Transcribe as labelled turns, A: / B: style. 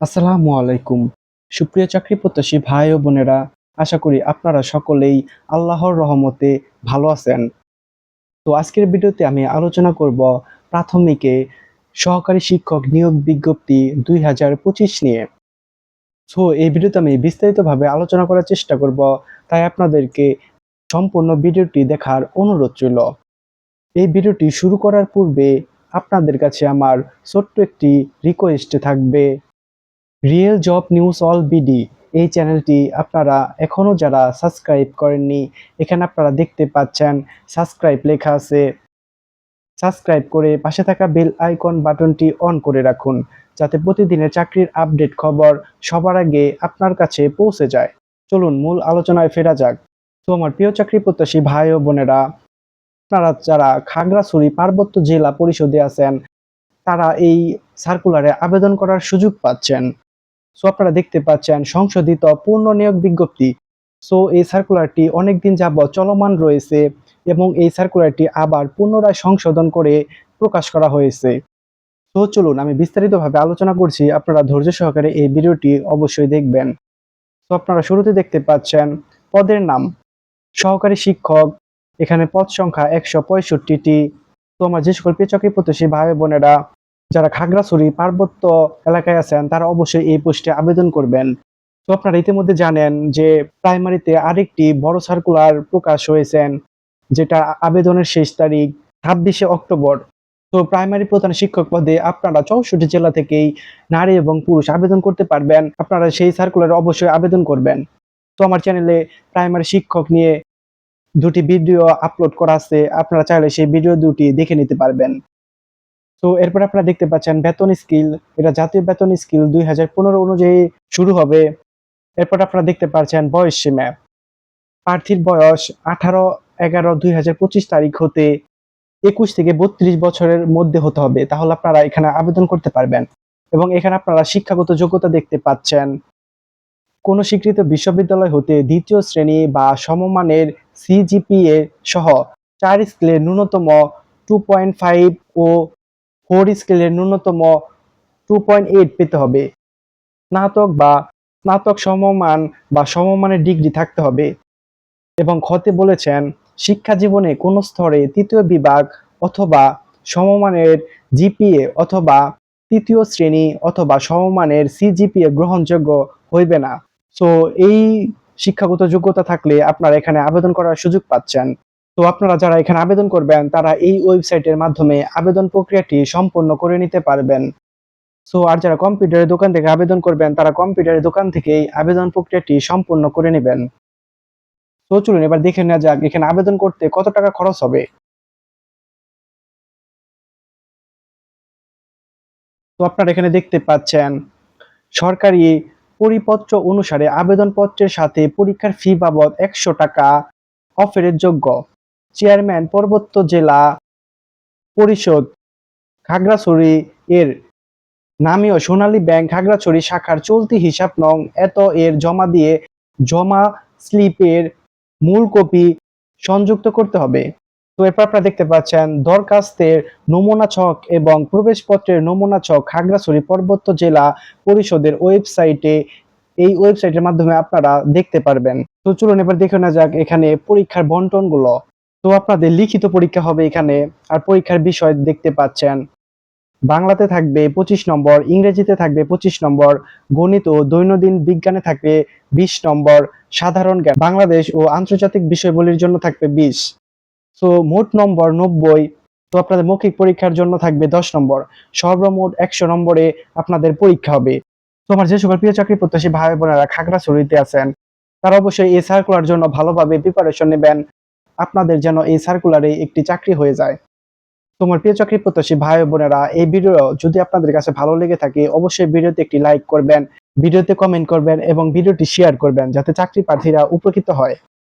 A: আসসালামু আলাইকুম। সুপ্রিয় চাকরি প্রত্যাশী ভাই ও বোনেরা, আশা করি আপনারা সকলেই আল্লাহর রহমতে ভালো আছেন। তো আজকের ভিডিওতে আমি আলোচনা করব প্রাথমিকে সহকারী শিক্ষক নিয়োগ বিজ্ঞপ্তি দুই হাজার পঁচিশ নিয়ে। সো এই ভিডিওতে আমি বিস্তারিতভাবে আলোচনা করার চেষ্টা করব, তাই আপনাদেরকে সম্পূর্ণ ভিডিওটি দেখার অনুরোধ রইল। এই ভিডিওটি শুরু করার পূর্বে আপনাদের কাছে আমার ছোট্ট একটি রিকোয়েস্ট থাকবে। Real job news all BD এই চ্যানেলটি আপনারা এখনও যারা সাবস্ক্রাইব করেননি, এখানে আপনারা দেখতে পাচ্ছেন সাবস্ক্রাইব লেখা আছে। সাবস্ক্রাইব করে পাশে থাকা বেল আইকন বাটনটি অন করে রাখুন, যাতে প্রতিদিনের চাকরির আপডেট খবর সবার আগে আপনার কাছে পৌঁছে যায়। চলুন মূল আলোচনায় ফেরা যাক। তো আমার প্রিয় চাকরি প্রত্যাশী ভাই ও বোনেরা, আপনারা যারা খাগড়াছড়ি পার্বত্য জেলা পরিষদে আছেন, তারা এই সার্কুলারে আবেদন করার সুযোগ পাচ্ছেন। সো আপনারা দেখতে পাচ্ছেন সংশোধিত পূর্ণ নিয়োগ বিজ্ঞপ্তি। সো এই সার্কুলারটি অনেকদিন যাবৎ চলমান রয়েছে এবং এই সার্কুলারটি আবার পুনরায় সংশোধন করে প্রকাশ করা হয়েছে। তো চলুন আমি বিস্তারিতভাবে আলোচনা করছি। আপনারা ধৈর্য সহকারে এই ভিডিওটি অবশ্যই দেখবেন। তো আপনারা শুরুতে দেখতে পাচ্ছেন পদের নাম। সহকারী শিক্ষক, এখানে পদ সংখ্যা একশো পঁয়ষট্টিটি। তো, আমার যে সকল প্রিয় চাকরি প্রত্যাশী ভাই বোনেরা যারা খাগড়াছড়ি পার্বত্য এলাকায় আছেন, তারা অবশ্যই এই পোস্টে আবেদন করবেন। তো আপনারা ইতিমধ্যে জানেন যে প্রাইমারিতে আরেকটি বড় সার্কুলার প্রকাশ হয়েছেন যেটা আবেদনের শেষ তারিখ ছাব্বিশে অক্টোবর। তো প্রাইমারি প্রধান শিক্ষক পদে আপনারা চৌষট্টি জেলা থেকেই নারী এবং পুরুষ আবেদন করতে পারবেন। আপনারা সেই সার্কুলারে অবশ্যই আবেদন করবেন। তো আমার চ্যানেলে প্রাইমারি শিক্ষক নিয়ে দুটি ভিডিও আপলোড করা আছে, আপনারা চাইলে সেই ভিডিও দুটি দেখে নিতে পারবেন। তো এরপর আপনারা দেখতে পাচ্ছেন বেতন স্কিল। এটা জাতীয় বেতন স্কিল দুই হাজার পনেরো অনুযায়ী শুরু হবে। এরপর আপনারা দেখতে পাচ্ছেন বয়স সীমা। প্রার্থীর বয়স আঠারো এগারো দুই হাজার পঁচিশ তারিখ হতে একুশ থেকে বত্রিশ বছরের মধ্যে হতে হবে। তাহলে আপনারা এখানে আবেদন করতে পারবেন। এবং এখানে আপনারা শিক্ষাগত যোগ্যতা দেখতে পাচ্ছেন। কোন স্বীকৃত বিশ্ববিদ্যালয় হতে দ্বিতীয় শ্রেণি বা সমমানের সিজিপিএ সহ চার স্কেলের ন্যূনতম টু পয়েন্ট ফাইভ ও ফোর স্কেলের ন্যূনতম টু পয়েন্ট এইট পেতে হবে। স্নাতক বা স্নাতক সমমান বা সমমানের ডিগ্রি থাকতে হবে। এবং খতে বলেছেন, শিক্ষা জীবনে কোনো স্তরে তৃতীয় বিভাগ অথবা সমমানের জিপিএ অথবা তৃতীয় শ্রেণি অথবা সমমানের সিজিপিএ গ্রহণযোগ্য হইবে না। সো এই শিক্ষাগত যোগ্যতা থাকলে আপনারা এখানে আবেদন করার সুযোগ পাচ্ছেন। তো আপনারা যারা এখানে আবেদন করবেন, তারা এই ওয়েবসাইটের মাধ্যমে আবেদন প্রক্রিয়াটি সম্পন্ন করে নিতে পারবেন। সো আর যারা কম্পিউটারের দোকান থেকে আবেদন করবেন, তারা কম্পিউটারের দোকান থেকেই আবেদন প্রক্রিয়াটি সম্পন্ন করে নেবেন। তো চলুন এবার দেখে নেওয়া যাক, এখানে আবেদন করতে কত টাকা খরচ হবে। তো আপনারা এখানে দেখতে পাচ্ছেন, সরকারি পরিপত্র অনুসারে আবেদনপত্রের সাথে পরীক্ষার ফি বাবদ একশো টাকা অফারের যোগ্য। চেয়ারম্যান পর্বত্য জেলা পরিষদ খাগড়াছড়ি এর নামীয় সোনালী ব্যাংক খাগড়াছড়ি শাখার চলতি হিসাব নং এত এর জমা দিয়ে জমা স্লিপের মূল কপি সংযুক্ত করতে হবে। তো এরপর আপনারা দেখতে পাচ্ছেন, দরখাস্তের নমুনা ছক এবং প্রবেশপত্রের নমুনা ছক খাগড়াছড়ি পর্বত্য জেলা পরিষদের ওয়েবসাইটে, এই ওয়েবসাইটের মাধ্যমে আপনারা দেখতে পারবেন। তো চলুন এবার দেখে নেওয়া যাক এখানে পরীক্ষার বন্টনগুলো। তো আপনাদের লিখিত পরীক্ষা হবে এখানে, আর পরীক্ষার বিষয় দেখতে পাচ্ছেন। বাংলাতে থাকবে পঁচিশ নম্বর, ইংরেজিতে থাকবে পঁচিশ নম্বর, গণিত ও দৈনন্দিন বিজ্ঞানে থাকবে বিশ নম্বর, সাধারণ জ্ঞান, বাংলাদেশ ও আন্তর্জাতিক বিষয়বলির জন্য থাকবে বিশ। সো মোট নম্বর নব্বই, তো আপনাদের মৌখিক পরীক্ষার জন্য থাকবে দশ নম্বর। সর্বমোট একশো নম্বরে আপনাদের পরীক্ষা হবে। তো আমার যে সকল প্রিয় চাকরি প্রত্যাশী ভাই বোনেরা খাগড়া খাগড়াছড়িতে আছেন, তারা অবশ্যই এই সার্কুলার জন্য ভালোভাবে প্রিপারেশন নেবেন। আপনাদের যেন এই সার্কুলারে একটি চাকরি হয়ে যায়। তোমার প্রিয় চাকরি প্রত্যাশী ভাই বোনেরা, এই ভিডিও যদি আপনাদের কাছে ভালো লেগে থাকে, অবশ্যই ভিডিওতে একটি লাইক করবেন ভিডিওতে কমেন্ট করবেন এবং ভিডিওটি শেয়ার করবেন, যাতে চাকরি প্রার্থীরা উপকৃত হয়।